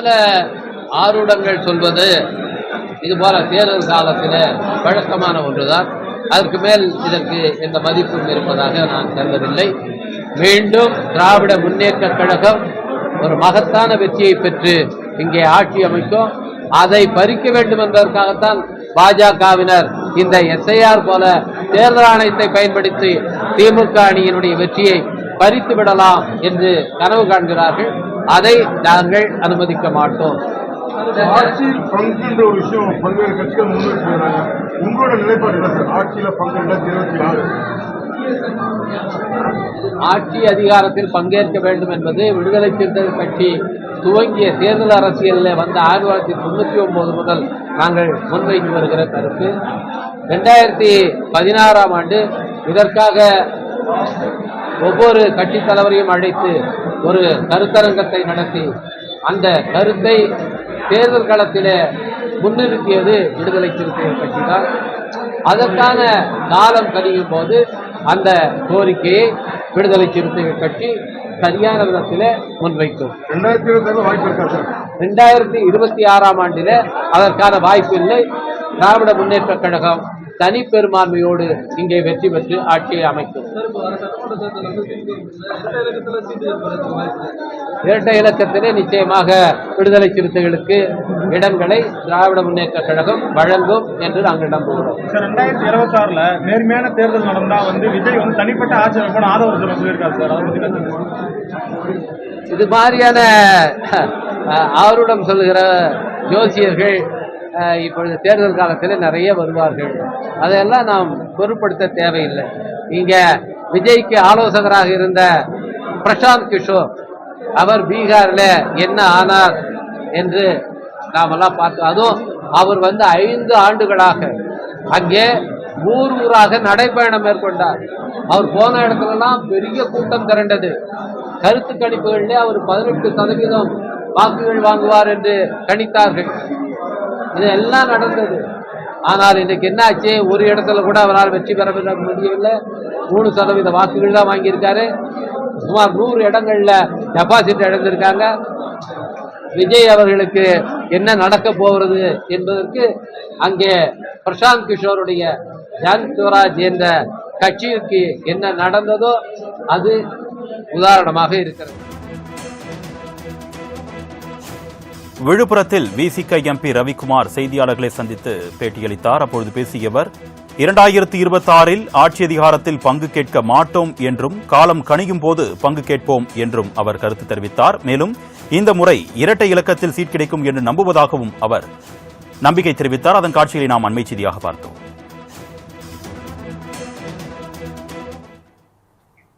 பல ஆருடங்கள் சொல்வது இது போல தேர்தல் காலத்தில் வழக்கமான ஒன்றுதான். அதற்கு மேல் இதற்கு எந்த மதிப்பும் இருப்பதாக நான் கருதவில்லை. மீண்டும் திராவிட முன்னேற்ற கழகம் ஒரு மகத்தான வெற்றியை பெற்று இங்கே ஆட்சி அமைக்கும். அதை பறிக்க வேண்டும் என்பதற்காகத்தான் பாஜகவினர் இந்த எஸ்ஐஆர் போல தேர்தல் ஆணையத்தை பயன்படுத்தி திமுக அணியினுடைய வெற்றியை பறித்து விடலாம் என்று கனவு காண்கிறார்கள். அதை நாங்கள் அனுமதிக்க மாட்டோம். ஆட்சியில் பங்குன்ற ஒரு விஷயம் பல்வேறு கட்சிகள் முன்னிறுத்துகிறாங்க உங்களோட நிலைப்பாடு என்ன சார்? ஆட்சியில பங்கு ரெண்டாயிரத்தி இருபத்தி ஆறு ஆட்சி அதிகாரத்தில் பங்கேற்க வேண்டும் என்பது விடுதலை சிறுத்தைகள் கட்சி துவங்கிய தேர்தல் அரசியலில் வந்த ஆயிரத்தி தொள்ளாயிரத்தி தொண்ணூற்றி ஒன்பது முதல் நாங்கள் முன்வைத்து வருகிற கருத்து. ரெண்டாயிரத்தி பதினாறாம் ஆண்டு இதற்காக ஒவ்வொரு கட்சித் தலைவரையும் அழைத்து ஒரு கருத்தரங்கத்தை நடத்தி அந்த கருத்தை தேர்தல் களத்திலே முன்னிறுத்தியது விடுதலை சிறுத்தைகள் கட்சி தான். அதற்கான காலம் கழியும் போது அந்த கோரிக்கையை விடுதலை சிறுத்தைகள் கட்சி சரியான விதத்திலே முன்வைக்கும் ரெண்டாயிரத்தி இருபத்தி ஆறாம் ஆண்டிலே அதற்கான வாய்ப்பு இல்லை. திராவிட முன்னேற்ற கழகம் தனி பெரும்பான்மையோடு இங்கே வெற்றி பெற்று ஆட்சியை அமைக்கும். இரட்டை இலக்கத்திலே நிச்சயமாக விடுதலை சிறுத்தைகளுக்கு இடங்களை திராவிட முன்னேற்ற கழகம் வழங்கும் என்று நாங்கள் நம்புகிறோம் ரெண்டாயிரத்தி இருபத்தி ஆறுல நேர்மையான தேர்தல் நடந்தா வந்து விஜய் வந்து தனிப்பட்ட ஆட்சி அமைப்போம் ஆதரவு சொல்லியிருக்காரு சார்? இது மாதிரியான ஆருடம் சொல்லுகிற ஜோசியர்கள் இப்பொழுது தேர்தல் காலத்தில் நிறைய வருவார்கள். அதையெல்லாம் நாம் பொருட்படுத்த தேவையில்லை. இங்கே விஜய்க்கு ஆலோசகராக இருந்த பிரசாந்த் கிஷோர் அவர் பீகாரில் என்ன ஆனார் என்று நாமெல்லாம் பார்த்தோம். அதுவும் அவர் வந்து ஐந்து ஆண்டுகளாக அங்கே ஊர் ஊராக நடைப்பயணம் மேற்கொண்டார். அவர் போன இடத்துலலாம் பெரிய கூட்டம் திரண்டது. கருத்து கணிப்புகளிலே அவர் பதினெட்டு சதவீதம் வாக்குகள் வாங்குவார் என்று கணித்தார்கள். இதெல்லாம் நடந்தது. ஆனால் இன்றைக்கு என்னாச்சு? ஒரு இடத்துல கூட அவரால் வெற்றி பெற முடியவில்லை. மூணு சதவீத வாக்குகள் தான் வாங்கியிருக்காரு. சுமார் நூறு இடங்களில் டெபாசிட் இழந்திருக்காங்க. விஜய் அவர்களுக்கு என்ன நடக்க போகிறது என்பதற்கு அங்கே பிரசாந்த் கிஷோருடைய ஜன் சுவராஜ் என்ற கட்சிக்கு என்ன நடந்ததோ அது உதாரணமாக இருக்கிறது. விழுப்புரத்தில் விசிக எம்பி ரவிக்குமார் செய்தியாளர்களை சந்தித்து பேட்டியளித்தார். அப்பொழுது பேசியவர் இரண்டாயிரத்தி இருபத்தி ஆறில் ஆட்சி அதிகாரத்தில் பங்கு கேட்க மாட்டோம் என்றும் காலம் கணியும் போது பங்கு கேட்போம் என்றும் அவர் கருத்து தெரிவித்தார். மேலும் இந்த முறை இரட்டை இலக்கத்தில் சீட் கிடைக்கும் என்று நம்புவதாகவும் அவர் நம்பிக்கை தெரிவித்தார். அதன் காட்சிகளை நாம் அண்மை செய்தியாக பார்த்தோம்.